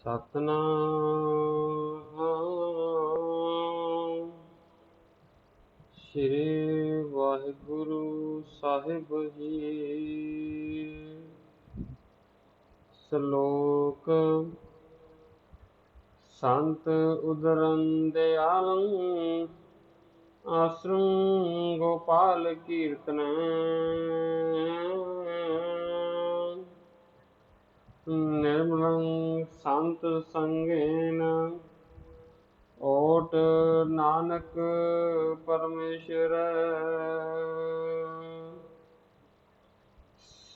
ਸਤਨਾਮ। ਸ੍ਰੀ ਵਾਹਿਗੁਰੂ ਸਾਹਿਬ ਜੀ। ਸ਼ਲੋਕ ਸੰਤ ਉਦਰਨ ਦਿਆਲੰ ਆਸਰੰ ਗੋਪਾਲ ਕੀਰਤਨ। ਨਿਰਮਲੰ ਸੰਤ ਸੰਗੇਨ ਓਟ ਨਾਨਕ ਪਰਮੇਸ਼ਰ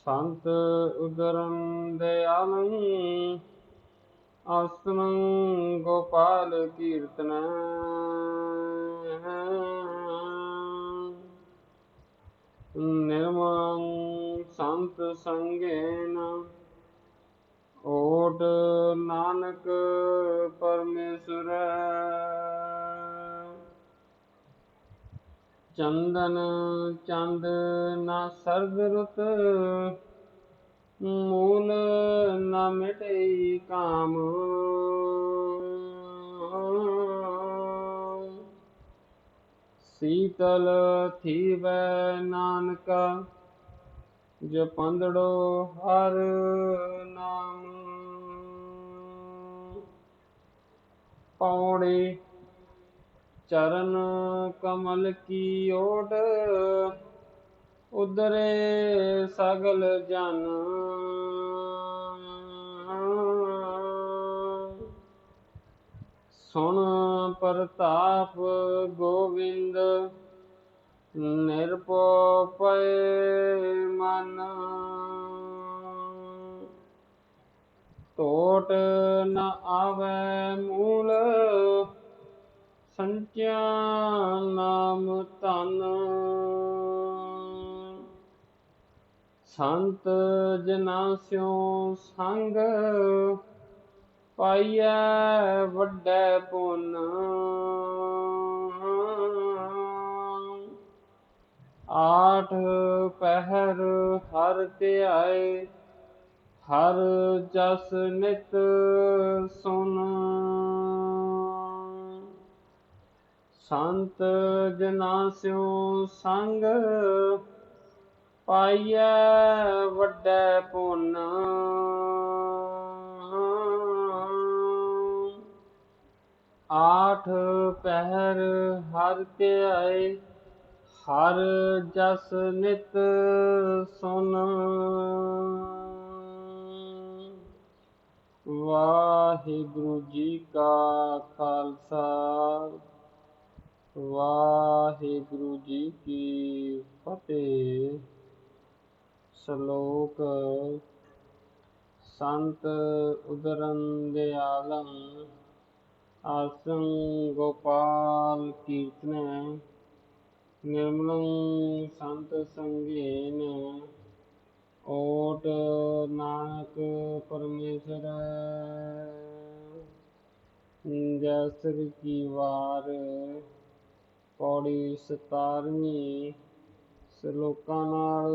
ਸੰਤ ਉਦਰੰ ਦਿਆਲੰ ਆਸਨੰ ਗੋਪਾਲ ਕੀਰਤਨ ਨਿਰਮਲੰ ਸੰਤ ਸੰਗੇਨ ਓਟ ਨਾਨਕ ਪਰਮੇਸ਼ਰ। ਚੰਦਨ ਚੰਦ ਨਾ ਸਰਦ ਰੁਤ, ਮੂਲ ਨਾ ਮਿਟਈ ਕਾਮ। ਸੀਤਲ ਥੀਵੈ ਨਾਨਕਾ ਜਪੰਦੜੋ ਹਰ ਨਾਮ। ਪੌੜੇ ਚਰਨ ਕਮਲ ਕੀ ਓਟ ਉਦਰੇ ਸਗਲ ਜਨ। ਸੁਣ ਪ੍ਰਤਾਪ ਗੋਵਿੰਦ ਨਿਰਭਉ ਪਏ ਮਨ। ਟੋਟ ਨ ਆਵੈ ਮੂਲ, ਸੰਚਿਆ ਨਾਮ ਧਨ। ਸੰਤ ਜਨਾ ਸਿਉ ਸੰਗ, ਪਾਈਐ ਵੱਡੇ ਪੁੰਨ। ਆਠ ਪਹਿਰ ਹਰ ਧਿਆਏ, ਹਰ ਜਸ ਨਿਤ ਸੁਨ। ਸੰਤ ਜਨਾ ਸਿਉ ਸੰਗ ਪਾਈਐ, ਵੱਡੇ ਪੁੰਨ। ਆਠ ਪਹਿਰ ਹਰ ਧਿਆਏ ਹਰ ਜਸ ਨਿਤ ਸੁਨ। ਵਾਹਿਗੁਰੂ ਜੀ ਕਾ ਖਾਲਸਾ, ਵਾਹਿਗੁਰੂ ਜੀ ਕੀ ਫਤਿਹ। ਸ਼ਲੋਕ ਸੰਤ ਉਦਰਨ ਦਿਆਲੰ ਆਸੰ ਗੋਪਾਲ ਕੀਰਤਨ ਨਿਰਮਲੰ ਸੰਤ ਸੰਗੇਨ ਓਟ ਨਾਨਕ ਪਰਮੇਸ਼ਰ। ਜਸਰ ਕੀ ਵਾਰ ਪੌੜੀ ਸਤਾਰਵੀਂ ਸ਼ਲੋਕਾਂ ਨਾਲ